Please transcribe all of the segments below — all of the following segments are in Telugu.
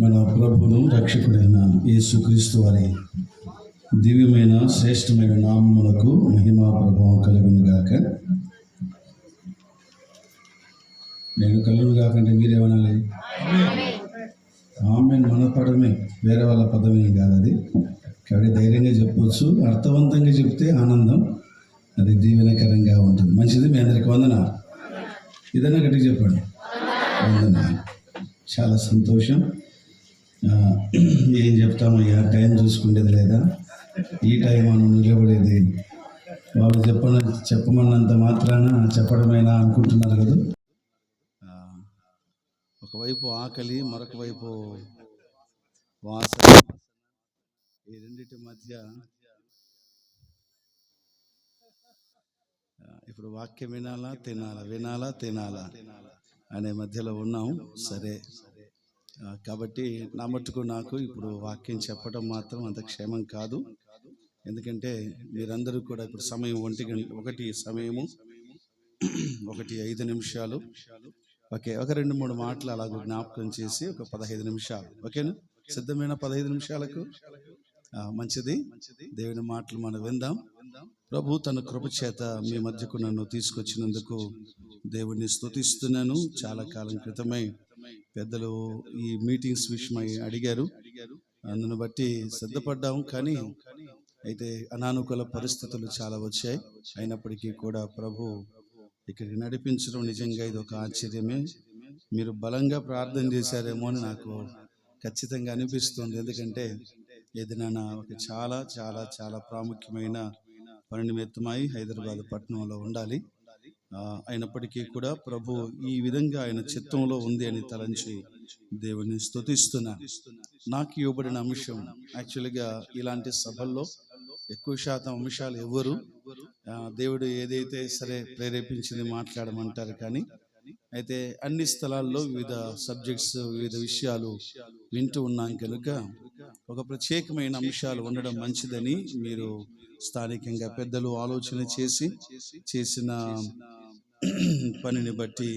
మన ప్రభువును రక్షకుడైన యేసుక్రీస్తు వారి దివ్యమైన శ్రేష్టమైన నామములకు మహిమా ప్రభావం కలుగును గాక. నేను కలుగును కాకంటే మీరేమనాలి ఆమె మన పదమే వేరే వాళ్ళ పదమే కాదు అది. కాబట్టి ధైర్యంగా చెప్పవచ్చు అర్థవంతంగా చెప్తే ఆనందం అది దీవెనకరంగా ఉంటుంది. మంచిది మీ అందరికి వందన ఇదన్నా గట్టిగా చెప్పండి. వందన చాలా సంతోషం. ఏం చెప్తామయ్యా టైం చూసుకునేది లేదా? ఈ టైం మనం నిలబడేది. వాళ్ళు చెప్పన చెప్పమన్నంత మాత్రాన చెప్పడమేనా అనుకుంటున్నారు కదా? ఒకవైపు ఆకలి మరొక వైపు వాసన. ఈ రెండిటి మధ్య ఇప్పుడు వాక్యం వినాలా తినాలా? వినాలా తినాలా? అనే మధ్యలో ఉన్నాం. సరే. కాబట్టి నా మట్టుకు నాకు ఇప్పుడు వాక్యం చెప్పడం మాత్రం అంత క్షేమం కాదు. ఎందుకంటే మీరందరూ కూడా ఇప్పుడు సమయం ఒంటి గంట ఒకటి సమయము ఒకటి ఐదు నిమిషాలు. ఓకే ఒక రెండు మూడు మాటలు అలాగ జ్ఞాపకం చేసి ఒక పదహైదు నిమిషాలు. ఓకేనా? సిద్ధమైన పదహైదు నిమిషాలకు? మంచిది. దేవుని మాటలు మనం విందాం. ప్రభు తన కృప చేత మీ మధ్యకు నన్ను తీసుకొచ్చినందుకు దేవుణ్ణి స్తుతిస్తున్నాను. చాలా కాలం క్రితమై పెద్దలు ఈ మీటింగ్స్ విషయమై అడిగారు. అందును బట్టి సిద్ధపడ్డాం కానీ అయితే అనానుకూల పరిస్థితులు చాలా వచ్చాయి. అయినప్పటికీ కూడా ప్రభు ఇక్కడికి నడిపించడం నిజంగా ఇది ఒక ఆశ్చర్యమే. మీరు బలంగా ప్రార్థన చేశారేమో అని నాకు ఖచ్చితంగా అనిపిస్తుంది. ఎందుకంటే ఇది నా ఒక చాలా చాలా చాలా ప్రాముఖ్యమైన పని నిమిత్తమై హైదరాబాద్ పట్టణంలో ఉండాలి. అయినప్పటికీ కూడా ప్రభు ఈ విధంగా ఆయన చిత్తంలో ఉంది అని తలంచి దేవుని స్తుతిస్తున్నాను. నాకు ఇవ్వబడిన అంశం యాక్చువల్గా ఇలాంటి సభల్లో ఎక్కువ శాతం అంశాలు ఎవరు? ఆ, దేవుడు ఏదైతే సరే ప్రేరేపించింది మాట్లాడమంటారు కానీ అయితే అన్ని స్థలాల్లో వివిధ సబ్జెక్ట్స్ వివిధ విషయాలు వింటూ ఉన్నాం కనుక ఒక ప్రత్యేకమైన అంశాలు ఉండడం మంచిదని మీరు స్థానికంగా పెద్దలు ఆలోచన చేసి చేసిన పనిని బట్టి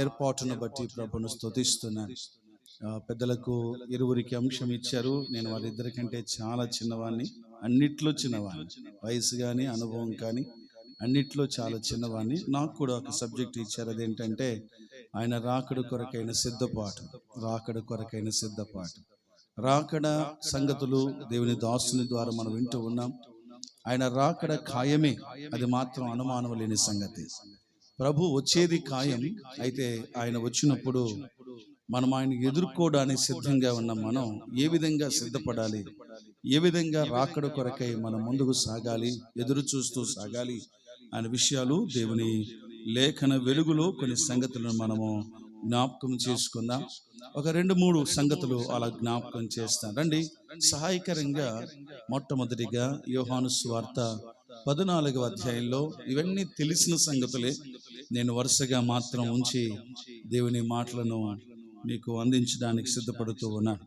ఏర్పాటును బట్టి ప్రభును స్థుతిస్తున్నాను పెద్దలకు ఇరువురికి అంశం ఇచ్చారు. నేను వారిద్దరికంటే చాలా చిన్నవాడిని అన్నిట్లో చిన్నవాడిని వయసు కానీ అనుభవం కానీ అన్నిట్లో చాలా చిన్నవాడిని నాకు కూడా ఒక సబ్జెక్ట్ ఇచ్చారు. అదేంటంటే ఆయన రాకడు కొరకైన సిద్ధపాటు రాకడు కొరకైన సిద్ధపాటు రాకడ సంగతులు దేవుని దాసుని ద్వారా మనం వింటూ ఉన్నాం. ఆయన రాకడ ఖాయమే. అది మాత్రం అనుమానం లేని సంగతి. ప్రభు వచ్చేది ఖాయం. అయితే ఆయన వచ్చినప్పుడు మనం ఆయన ఎదుర్కోవడానికి సిద్ధంగా ఉన్న మనం ఏ విధంగా సిద్ధపడాలి? ఏ విధంగా రాకడ కొరకై మనం ముందుకు సాగాలి? ఎదురు చూస్తూ సాగాలి అనే విషయాలు దేవుని లేఖన వెలుగులో కొన్ని సంగతులను మనము జ్ఞాపకం చేసుకుందాం. ఒక రెండు మూడు సంగతులు అలా జ్ఞాపకం చేస్తాను. రండి. సహాయకరంగా మొట్టమొదటిగా యోహాను స్వార్త పద్నాలుగవ అధ్యాయంలో ఇవన్నీ తెలిసిన సంగతులే. నేను వరుసగా మాత్రం ఉంచి దేవుని మాటలను మీకు అందించడానికి సిద్ధపడుతూ ఉన్నాను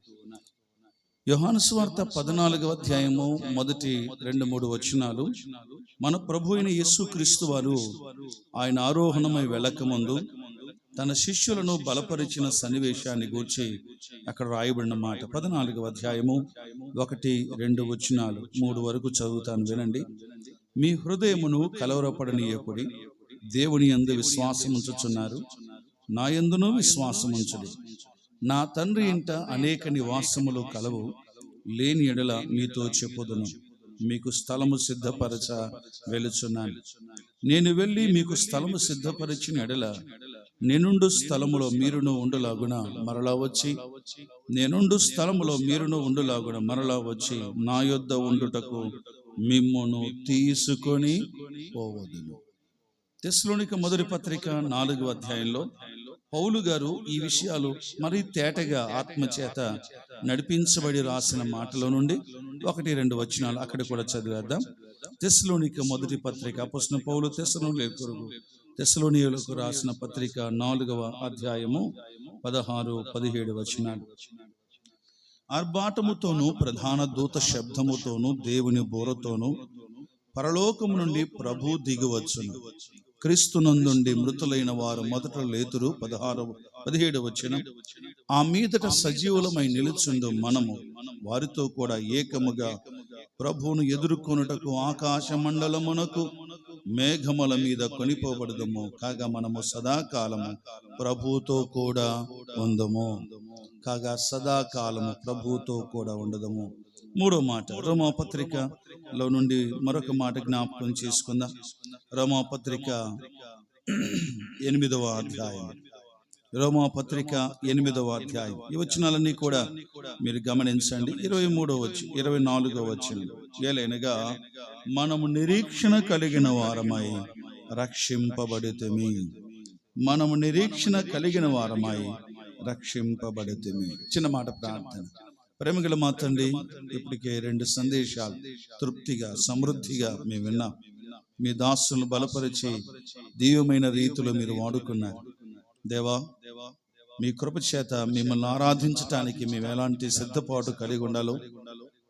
యోహాను స్వార్త పద్నాలుగవ అధ్యాయము మొదటి రెండు మూడు వచనాలు. మన ప్రభు అయిన యేసు క్రీస్తు వారు ఆయన ఆరోహణమై వెళ్ళకముందు తన శిష్యులను బలపరిచిన సన్నివేశాన్ని గూర్చి అక్కడ రాయబడిన మాట పద్నాలుగవ అధ్యాయము ఒకటి రెండు వచనాలు. మూడు వరకు చదువుతాను వినండి. మీ హృదయమును కలవరపడనీయకుడి. దేవుని యందు విశ్వాసం ఉంచుచున్నారు నా యందును విశ్వాసం ఉంచుడి నా తండ్రి ఇంట అనేక నివాసములు కలవు. లేని ఎడల మీతో చెప్పుదును. మీకు స్థలము సిద్ధపరచ వెలుచున్నాను నేను వెళ్ళి మీకు స్థలము సిద్ధపరిచిన ఎడల నేనుండు స్థలములో మీరును ఉండులాగున మరలా వచ్చి నేనుండు స్థలములో మీరును ఉండులాగున మరలా వచ్చి నా యొద్ద ఉండుటకు మిమ్మును తీసుకొని పోవదును. తెస్లోనిక మొదటి పత్రిక నాలుగు అధ్యాయంలో పౌలు గారు ఈ విషయాలు మరీ తేటగా ఆత్మచేత నడిపించబడి రాసిన మాటలో నుండి ఒకటి రెండు వచనాలు అక్కడ కూడా చదివేద్దాం. తెస్లోనిక మొదటి పత్రిక అపస్న పౌలు తెస్సలోనికులకు తెసలోనియులకు రాసిన పత్రిక నాలుగవ అధ్యాయము పదహారు పదిహేడు వచనాలు. ఆర్భాటముతోనూ ప్రధాన దూత శబ్దముతోను దేవుని బోరతోనూ పరలోకము నుండి ప్రభు దిగువచ్చును. క్రీస్తునందుండి మృతులైన వారు మొదట లేతురు పదహారు పదిహేడు వచ్చిన ఆ మీదట సజీవులమై నిలుచుండు మనము. వారితో కూడా ఏకముగా ప్రభువును ఎదుర్కొనుటకు ఆకాశ మండలమునకు మేఘముల మీద కొనిపోబడదము. కాగా మనము సదాకాలము ప్రభువుతో కూడా ఉందము. కాగా సదాకాలము ప్రభువుతో కూడా ఉండదము. మూడో మాట రోమాపత్రికలో నుండి మరొక మాట జ్ఞాపకం చేసుకుందాం. రోమాపత్రిక ఎనిమిదవ అధ్యాయం రోమాపత్రిక ఎనిమిదవ అధ్యాయం. ఈ వచనాలన్నీ కూడా మీరు గమనించండి. ఇరవై మూడో వచ్చి ఇరవై నాలుగో వచ్చిన ఏలైనగా మనము నిరీక్షణ కలిగిన వారమై రక్షింపబడితమి. మనము నిరీక్షణ కలిగిన వారమై రక్షింపబడితమి. చిన్న మాట ప్రార్థన. ప్రేమగల మా తండ్రి ఇప్పటికే రెండు సందేశాలు తృప్తిగా సమృద్ధిగా మేము విన్నాం. మీ దాసులను బలపరిచి దీవమైన రీతిలో మీరు వాడుకున్నారు. దేవా మీ కృప చేత మిమ్మల్ని ఆరాధించటానికి మేము ఎలాంటి సిద్ధపాటు కలిగి ఉండాలో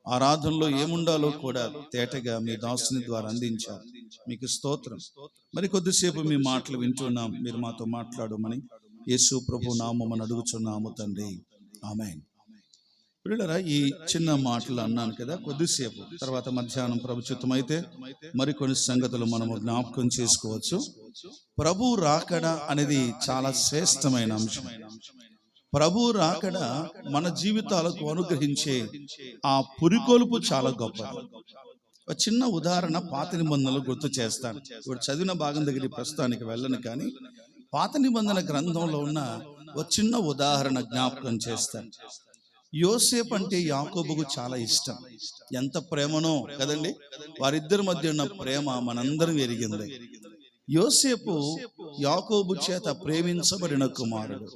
ఆరాధనలో ఏముండాలో కూడా తేటగా మీ దాసుని ద్వారా అందించారు మీకు స్తోత్రం. మరి కొద్దిసేపు మీ మాటలు వింటున్నాం. మీరు మాతో మాట్లాడమని యేసు ప్రభు నామని అడుగుచున్నాము తండ్రి. ఆమెన్. పిల్లరా ఈ చిన్న మాటలు అన్నాను కదా కొద్దిసేపు. తర్వాత మధ్యాహ్నం ప్రభుత్వం అయితే మరికొన్ని సంగతులు మనము జ్ఞాపకం చేసుకోవచ్చు. ప్రభు రాకడ అనేది చాలా శ్రేష్టమైన అంశం. ప్రభు రాకడ మన జీవితాలకు అనుగ్రహించే ఆ పురికొల్పు చాలా గొప్ప ఒక చిన్న ఉదాహరణ పాత నిబంధనలు గుర్తు చేస్తాను. ఇప్పుడు చదివిన భాగం దగ్గర ప్రస్తుతానికి వెళ్ళను కానీ పాత నిబంధన గ్రంథంలో ఉన్న ఒక చిన్న ఉదాహరణ జ్ఞాపకం చేస్తాను. యోసేపు అంటే యాకోబుకు చాలా ఇష్టం. ఎంత ప్రేమనో కదండి? వారిద్దరి మధ్య ఉన్న ప్రేమ మనందరం ఎరిగింది యోసేపు యాకోబు చేత ప్రేమించబడిన కుమారుడు.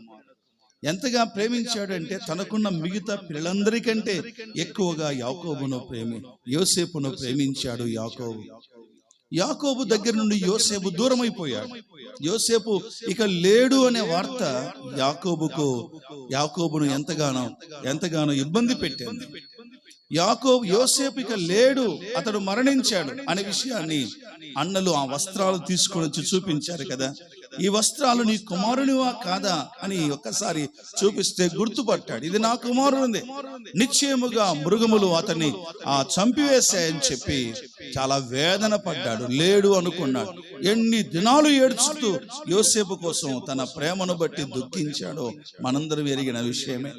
ఎంతగా ప్రేమించాడంటే తనకున్న మిగతా పిల్లలందరికంటే ఎక్కువగా యాకోబును ప్రేమి. యోసేపును ప్రేమించాడు యాకోబు. యాకోబు. దగ్గర నుండి యోసేపు దూరం అయిపోయాడు యోసేపు ఇక లేడు అనే వార్త యాకోబుకు యాకోబును ఎంతగానో ఎంతగానో ఇబ్బంది పెట్టింది యాకోబు యోసేపు ఇక లేడు అతడు మరణించాడు అనే విషయాన్ని అన్నలు ఆ వస్త్రాలు తీసుకొని వచ్చి చూపించారు కదా. ఈ వస్త్రాలు నీ కుమారునివా కాదా అని ఒక్కసారి చూపిస్తే గుర్తుపట్టాడు. ఇది నా కుమారునిదే. నిశ్చయముగా మృగములు అతన్ని ఆ చంపివేశాయని చెప్పి చాలా వేదన పడ్డాడు. లేడు అనుకున్నాడు. ఎన్ని దినాలు ఏడ్చుతూ యోసేపు కోసం తన ప్రేమను బట్టి దుఃఖించాడో మనందరం ఎరిగిన విషయమే.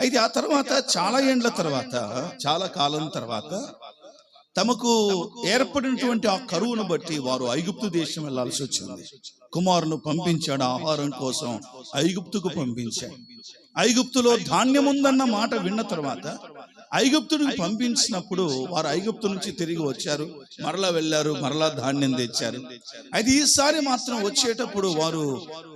అయితే ఆ తర్వాత చాలా ఏండ్ల తర్వాత చాలా కాలం తర్వాత తమకు ఏర్పడినటువంటి ఆ కరువును బట్టి వారు ఐగుప్తు దేశం వెళ్ళాల్సి వచ్చింది. కుమారును పంపించాడు ఆహారం కోసం ఐగుప్తుకు పంపించాడు. ఐగుప్తులో ధాన్యం ఉందన్న మాట విన్న తర్వాత ఐగుప్తుడికి పంపించినప్పుడు వారు ఐగుప్తు నుంచి తిరిగి వచ్చారు. మరలా వెళ్ళారు మరలా ధాన్యం తెచ్చారు. అయితే ఈసారి మాత్రం వచ్చేటప్పుడు వారు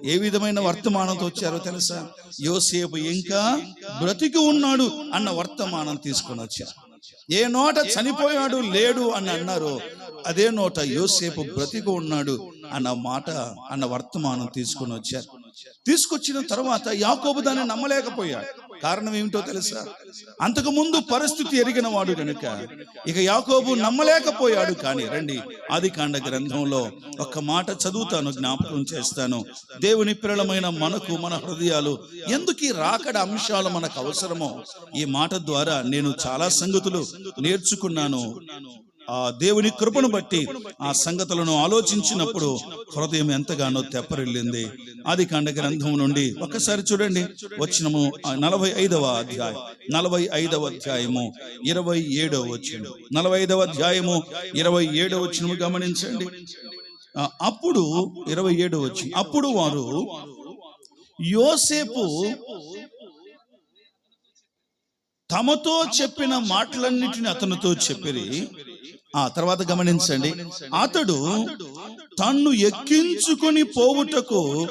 ఏ విధమైన వర్తమానంతో వచ్చారో తెలుసా? యోసేపు ఇంకా బ్రతికి ఉన్నాడు అన్న వర్తమానం తీసుకొని వచ్చారు. ఏ నోట చనిపోయాడు లేడు అని అన్నారు అదే నోట యోసేపు బ్రతికి ఉన్నాడు అన్న మాట అన్న వర్తమానం తీసుకొని వచ్చారు. తీసుకొచ్చిన తర్వాత యాకోబు దాన్ని నమ్మలేకపోయాడు. కారణం ఏమిటో తెలుసా? అంతకు ముందు పరిస్థితి ఎరిగిన వాడు కనుక ఇక యాకోబు నమ్మలేకపోయాడు కానీ రండి ఆది కాండ గ్రంథంలో ఒక్క మాట చదువుతాను జ్ఞాపకం చేస్తాను. దేవుని పిల్లలమైన మనకు మన హృదయాలు ఎందుకు ఈ రాకడ అంశాలు మనకు అవసరమో? ఈ మాట ద్వారా నేను చాలా సంగతులు నేర్చుకున్నాను. ఆ దేవుని కృపను బట్టి ఆ సంగతులను ఆలోచించినప్పుడు హృదయం ఎంతగానో తెప్పరిల్లింది. ఆది కాండ గ్రంథం నుండి ఒక్కసారి చూడండి. వచ్చినము నలభై ఐదవ అధ్యాయం నలభై ఐదవ అధ్యాయము. ఇరవై ఏడవ వచ్చిన నలభై ఐదవ అధ్యాయము ఇరవై ఏడవ వచ్చినము గమనించండి అప్పుడు ఇరవై ఏడవ వచ్చి అప్పుడు వారు యోసేపు తమతో చెప్పిన మాటలన్నిటిని అతనితో చెప్పిరి. ఆ తర్వాత గమనించండి. అతడు తన్ను ఎక్కించుకొని పోవుటకు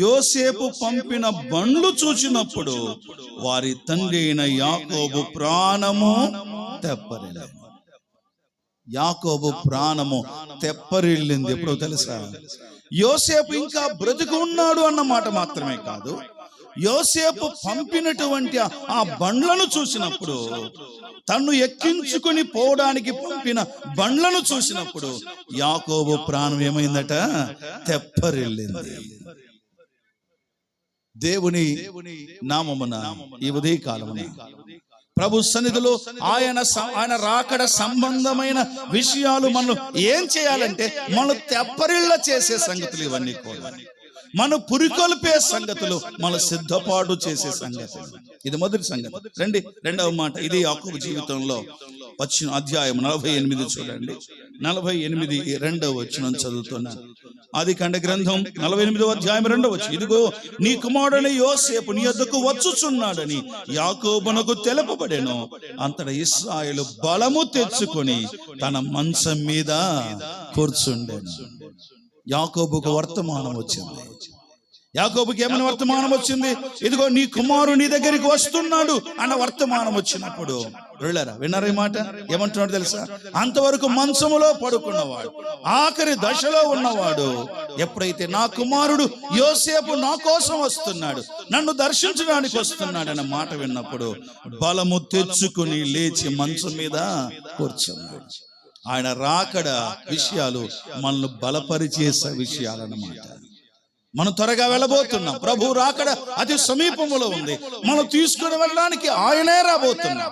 యోసేపు పంపిన బండ్లు చూచినప్పుడు వారి తండ్రి అయిన యాకోబు ప్రాణము తెప్పరిల్లింది. యాకోబు ప్రాణము తెప్పరిల్లింది. ఎప్పుడో తెలుసా? యోసేపు ఇంకా బ్రతికి ఉన్నాడు అన్న మాట మాత్రమే కాదు. యోసేపు పంపినటువంటి ఆ- బండ్లను చూసినప్పుడు తన్ను ఎక్కించుకుని పోవడానికి పంపిన బండ్లను చూసినప్పుడు యాకోబు ప్రాణం ఏమైందట? తెప్పరిల్లింది. దేవుని నామమున ఈ ఉదయ కాలమున ప్రభు సన్నిధిలో ఆయన ఆయన రాకడ సంబంధమైన విషయాలు మనం ఏం చేయాలంటే మనం తెప్పరిళ్ళ చేసే సంగతులు ఇవన్నీ కూడా. మన పురికొల్పే సంగతులు మన సిద్ధపాటు చేసే సంగతులు. ఇది మొదటి సంగతి. రండి రెండవ మాట. ఇది యాకోబు జీవితంలో వచ్చిన అధ్యాయం నలభై ఎనిమిది చూడండి. నలభై ఎనిమిది రెండవ వచ్చిన చదువుతున్నాను ఆది కండ గ్రంథం నలభై ఎనిమిదవ అధ్యాయం రెండవ వచ్చి ఇదిగో నీ కుమారుడని యోసేపు నీ యొద్దకు వచ్చుచున్నాడని యాకోబునకు తెలుపబడెను. అంతట ఇస్రాయేలు బలము తెచ్చుకొని తన మంచం మీద కూర్చుండెను. యాకోబుకు వర్తమానం వచ్చింది. యాకోబుకి ఏమైనా వర్తమానం వచ్చింది? ఇదిగో నీ కుమారుడు నీ దగ్గరికి వస్తున్నాడు అన్న వర్తమానం వచ్చినప్పుడు. వెళ్ళారా? విన్నారా ఈ మాట? ఏమంటున్నాడు తెలుసా? అంతవరకు మంచములో పడుకున్నవాడు ఆఖరి దశలో ఉన్నవాడు. ఎప్పుడైతే నా కుమారుడు యోసేపు నా కోసం వస్తున్నాడు నన్ను దర్శించడానికి వస్తున్నాడు అన్న మాట విన్నప్పుడు బలము తెచ్చుకుని లేచి మంచం మీద కూర్చున్నాడు. ఆయన రాకడ విషయాలు మనల్ని బలపరిచే విషయాలన్నమాట. మనం త్వరగా వెళ్ళబోతున్నాం. ప్రభు రాకడ అతి సమీపంలో ఉంది. మనం తీసుకుని వెళ్ళడానికి ఆయనే రాబోతున్నాం.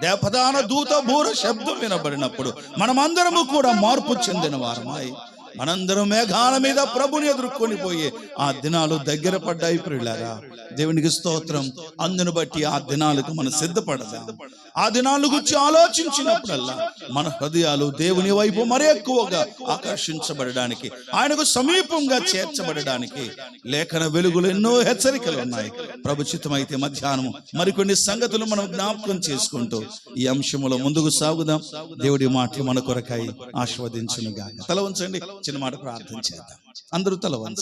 దేవదాన దూత బూర శబ్దం వినబడినప్పుడు మనమందరము కూడా మార్పు చెందిన వారమై మనందరం మేఘాల మీద ప్రభుని ఎదుర్కొని పోయే ఆ దినాలు దగ్గర పడ్డాయి ప్రియులారా. దేవునికి స్తోత్రం. అందును బట్టి ఆ దినాలకు మనం సిద్ధపడదాం. ఆ దినాల గురించి ఆలోచించినప్పుడల్లా మన హృదయాలు దేవుని వైపు మరీ ఎక్కువగా ఆకర్షించబడడానికి ఆయనకు సమీపంగా చేర్చబడడానికి లేఖన వెలుగులు ఎన్నో హెచ్చరికలు ఉన్నాయి. ప్రభుచితమైతే మధ్యాహ్నం మరికొన్ని సంగతులు మనం జ్ఞాపకం చేసుకుంటూ ఈ అంశంలో ముందుకు సాగుదాం. దేవుడి మాటలు మన కొరకాయి ఆస్వాదించును గాక తల ఉంచండి. చిన్న మాట ప్రార్థన చేద్దాం. అందరూ తల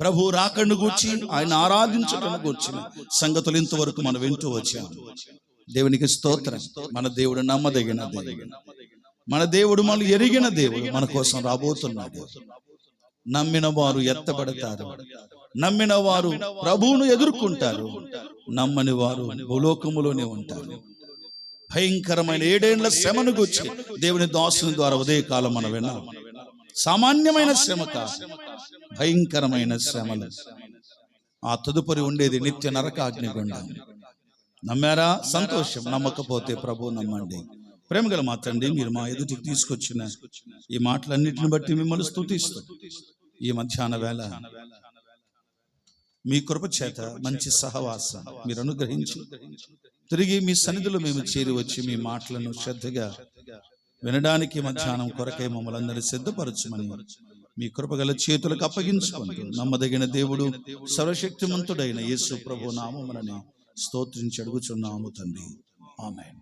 ప్రభు రాకను గూర్చి ఆయన ఆరాధించటను గూర్చిన సంగతులు ఇంతవరకు మనం వింటూ వచ్చాం. దేవునికి స్తోత్రం. మన దేవుడు నమ్మదగిన దేవుడు మన దేవుడు మనం ఎరిగిన దేవుడు మన కోసం రాబోతున్నాడు. నమ్మిన వారు ఎత్తబడతారు. నమ్మిన వారు ప్రభువును ఎదుర్కొంటారు. నమ్మని వారు భూలోకములోనే ఉంటారు. భయంకరమైన ఏడేండ్ల శ్రమను గుర్చి దేవుని దాసుని ద్వారా ఉదయకాలం మనం విన్నాం. సామాన్యమైన శ్రమ కాదు. భయంకరమైన శ్రమలు. ఆ తదుపరి ఉండేది నిత్య నరకాగ్ని గుండం. నమ్మారా? సంతోషం. నమ్మకపోతే ప్రభు నమ్మండి. ప్రేమగల మా తండ్రి మీరు మా ఎదుటికి తీసుకొచ్చిన ఈ మాటలన్నిటిని బట్టి మిమ్మల్ని స్తుతిస్తూ. ఈ మధ్యాహ్న వేళ మీ కృప చేత మంచి సహవాసం మీరు అనుగ్రహించి తిరిగి మీ సన్నిధిలో మేము చేరి వచ్చి మీ మాటలను శ్రద్ధగా వినడానికి మధ్యాహ్నం కొరకై మమ్మల్ని అందరినీ సిద్ధపరచమని మీ కృపగల చేతులకు అప్పగించుకుంటూ నమ్మదగిన దేవుడు సర్వశక్తిమంతుడైన యేసు ప్రభు నామమునని స్తోత్రించి అడుగుచున్నాము తండ్రి. ఆమెన్.